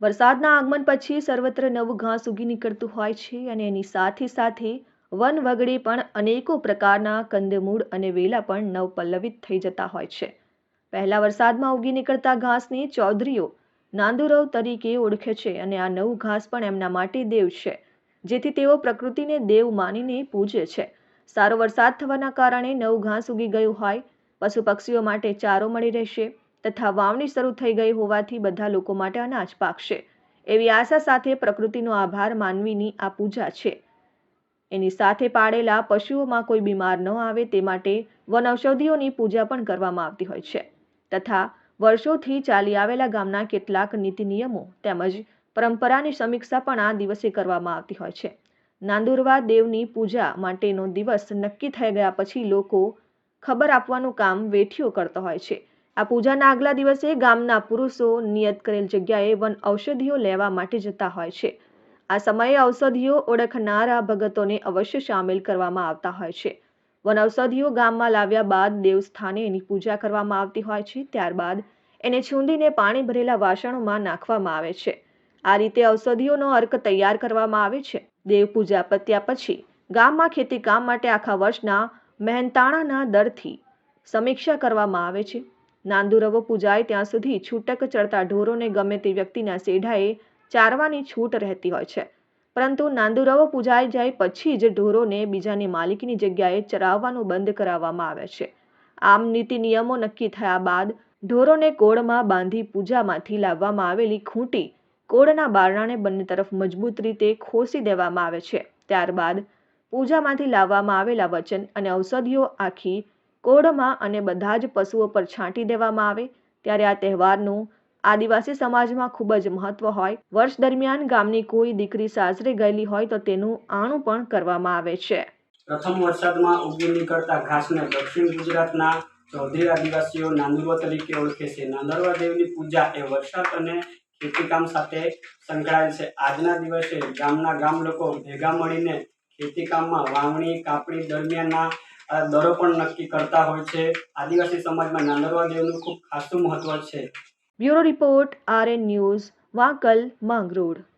વરસાદના આગમન પછી સર્વત્ર નવું ઘાસ ઉગી નીકળતું હોય છે અને એની સાથે સાથે વન વગડે પણ અનેકો પ્રકારના કંદમૂળ અને વેલા પણ નવપલ્લવિત થઈ જતા હોય છે. પહેલા વરસાદમાં ઉગી નીકળતા ઘાસને ચૌધરીઓ નાંદુરવ તરીકે ઓળખે છે અને આ નવું ઘાસ પણ એમના માટે દેવ છે, જેથી તેઓ પ્રકૃતિને દેવ માનીને પૂજે છે. સારો વરસાદ થવાના કારણે નવું ઘાસ ઉગી ગયું હોય, પશુ પક્ષીઓ માટે ચારો મળી રહેશે તથા વાવણી શરૂ થઈ ગઈ હોવાથી બધા લોકો માટે અનાજ પાકશે. એવી આશા સાથે પ્રકૃતિનો આભાર માનવીની આ પૂજા છે. એની સાથે પાળેલા પશુઓમાં કોઈ બીમાર ન આવે તે માટે વનૌષધિઓની પૂજા પણ કરવામાં આવતી હોય છે. તથા વર્ષોથી ચાલી આવેલા ગામના કેટલાક નીતિ નિયમો તેમજ પરંપરાની સમીક્ષા પણ આ દિવસે કરવામાં આવતી હોય છે. નાંદુરવા દેવની પૂજા માટેનો દિવસ નક્કી થઈ ગયા પછી લોકો ખબર આપવાનું કામ વેઠીઓ કરતો હોય છે. આ પૂજાના આગલા દિવસે ગામના પુરુષો નિયત કરેલ જગ્યાએ વન ઔષધિઓ લેવા માટે જતા હોય છે. આ સમયે ઔષધિઓ ઓળખનારા ભગતોને અવશ્ય સામેલ કરવામાં આવતા હોય છે. વન ઔષધિઓ ગામમાં લાવ્યા બાદ દેવસ્થાને એની પૂજા કરવામાં આવતી હોય છે, ત્યારબાદ એને છૂંદીને પાણી ભરેલા વાસણોમાં નાખવામાં આવે છે. આ રીતે ઔષધિઓનો અર્ક તૈયાર કરવામાં આવે છે. દેવ પૂજા પત્યા પછી ગામમાં ખેતી કામ માટે આખા વર્ષના મહેનતાણાના દરથી સમીક્ષા કરવામાં આવે છે. નાંદુરવો પૂજાય ત્યાં સુધી છૂટક ચડતા ઢોરોને ગમે તે વ્યક્તિના સેઢાએ ચારવાની છૂટ રહેતી હોય છે. પરંતુ નાંદુરવો પૂજાઈ જાય પછી જ ઢોરોને બીજાની માલિકીની જગ્યાએ ચરાવવાનું બંધ કરાવવામાં આવે છે. આમ નીતિ નિયમો નક્કી થયા બાદ ઢોરોને કોળમાં બાંધી પૂજામાંથી લાવવામાં આવેલી ખૂંટી કોળના બારણાને બંને તરફ મજબૂત રીતે ખોસી દેવામાં આવે છે. ત્યારબાદ પૂજામાંથી લાવવામાં આવેલા વચન અને ઔષધિઓ આખી કોળમાં અને બધા જ પશુઓ પર છાંટી દેવામાં આવે, ત્યારે આ તહેવારનું આદિવાસી સમાજમાં ખૂબ જ મહત્વ હોય. વર્ષ દરમિયાન ગામની કોઈ દીકરી સાસરે ગયેલી હોય તો તેનું આણું પણ કરવામાં આવે છે. પ્રથમ વરસાદમાં ઉગી નીકળતા ઘાસને દક્ષિણ ગુજરાતના ચૌધરી આદિવાસીઓ નાંદુરવા તરીકે ઓળખે છે. નાંદરવા દેવની પૂજા એ વરસાદ અને ખેતીકામ સાથે સંકળાયેલ છે. આજના દિવસે ગામના ગામ લોકો ભેગા મળીને ખેતીકામમાં વાવણી, કાપણી દરમિયાનના દરો પણ નક્કી કરતા હોય છે. આદિવાસી સમાજમાં નાંદરવા દેવનું ખૂબ ખાસું મહત્વ છે. Bureau report R N news, Vankal, Mangrol.